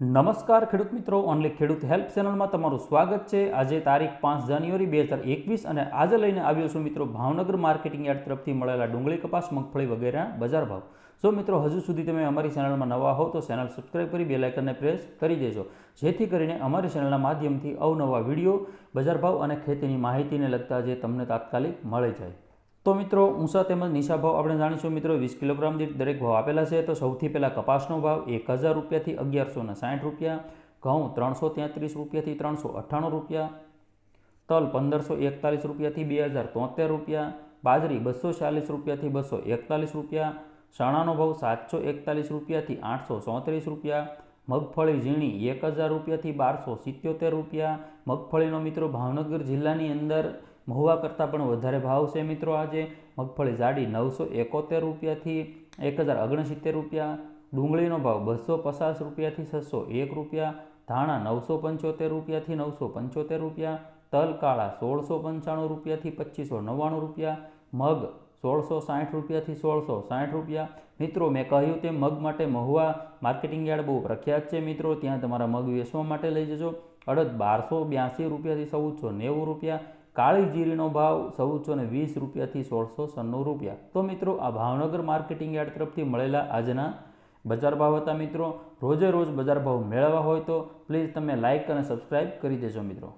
નમસ્કાર ખેડૂત મિત્રો. ઓનલી ખેડૂત હેલ્પ ચેનલમાં તમારું સ્વાગત છે. આજે તારીખ પાંચ જાન્યુઆરી બે હજાર એકવીસ અને આજે લઈને આવ્યો છું મિત્રો ભાવનગર માર્કેટિંગ યાર્ડ તરફથી મળેલા ડુંગળી કપાસ, મગફળી વગેરેના બજાર ભાવ. જો મિત્રો હજુ સુધી તમે અમારી ચેનલમાં નવા હો તો ચેનલ સબસ્ક્રાઇબ કરી બે લાઇકનને પ્રેસ કરી દેજો. જેથી કરીને અમારી ચેનલના માધ્યમથી અવનવા વીડિયો, બજાર ભાવ અને ખેતીની માહિતીને લગતા જે તમને તાત્કાલિક મળી જાય. તો મિત્રો ઊંચા તેમજ નીચા ભાવ આપણે જાણીશું. મિત્રો, વીસ કિલોગ્રામ દીઠ દરેક ભાવ આપેલા છે. તો સૌથી પહેલાં કપાસનો ભાવ એક હજાર રૂપિયાથી અગિયારસો ને સાઠ રૂપિયા. ઘઉં ત્રણસો તેત્રીસ રૂપિયાથી ત્રણસો અઠ્ઠાણું રૂપિયા. તલ પંદરસો એકતાલીસ રૂપિયાથી બે હજાર તોતેર રૂપિયા. બાજરી બસો ચાલીસ રૂપિયાથી બસો એકતાલીસ રૂપિયા. ચણાનો ભાવ સાતસો એકતાલીસ રૂપિયાથી આઠસો ચોત્રીસ રૂપિયા. મગફળી ઝીણી એક હજાર રૂપિયાથી બારસો સિત્યોતેર રૂપિયા. મગફળીનો મિત્રો ભાવનગર જિલ્લાની અંદર મહુવા કરતાં પણ વધારે ભાવ છે મિત્રો આજે. મગફળી જાડી નવસો એકોતેર રૂપિયાથી એક હજાર ઓગણસિત્તેર રૂપિયા. ડુંગળીનો ભાવ બસો પચાસ રૂપિયાથી છસો એક રૂપિયા. ધાણા નવસો પંચોતેર રૂપિયાથી નવસો પંચોતેર રૂપિયા. તલ કાળા સોળસો પંચાણું રૂપિયાથી પચીસો નવ્વાણું રૂપિયા. મગ સોળસો સાઠ રૂપિયાથી સોળસો સાઠ રૂપિયા. મિત્રો, મેં કહ્યું તેમ મગ માટે મહુવા માર્કેટિંગ યાર્ડ બહુ પ્રખ્યાત છે મિત્રો. ત્યાં તમારા મગ વેચવા માટે લઈ જજો. અડદ બારસો બ્યાસી રૂપિયાથી ચૌદસો નેવું રૂપિયા. કાળી જીરીનો ભાવ ચૌદસો ને વીસ રૂપિયાથી સોળસો સન્નું રૂપિયા. તો મિત્રો, આ ભાવનગર માર્કેટિંગ યાર્ડ તરફથી મળેલા આજના બજાર ભાવ હતા મિત્રો. રોજે રોજ બજાર ભાવ મેળવવા હોય તો પ્લીઝ તમે લાઇક અને સબસ્ક્રાઇબ કરી દેજો મિત્રો.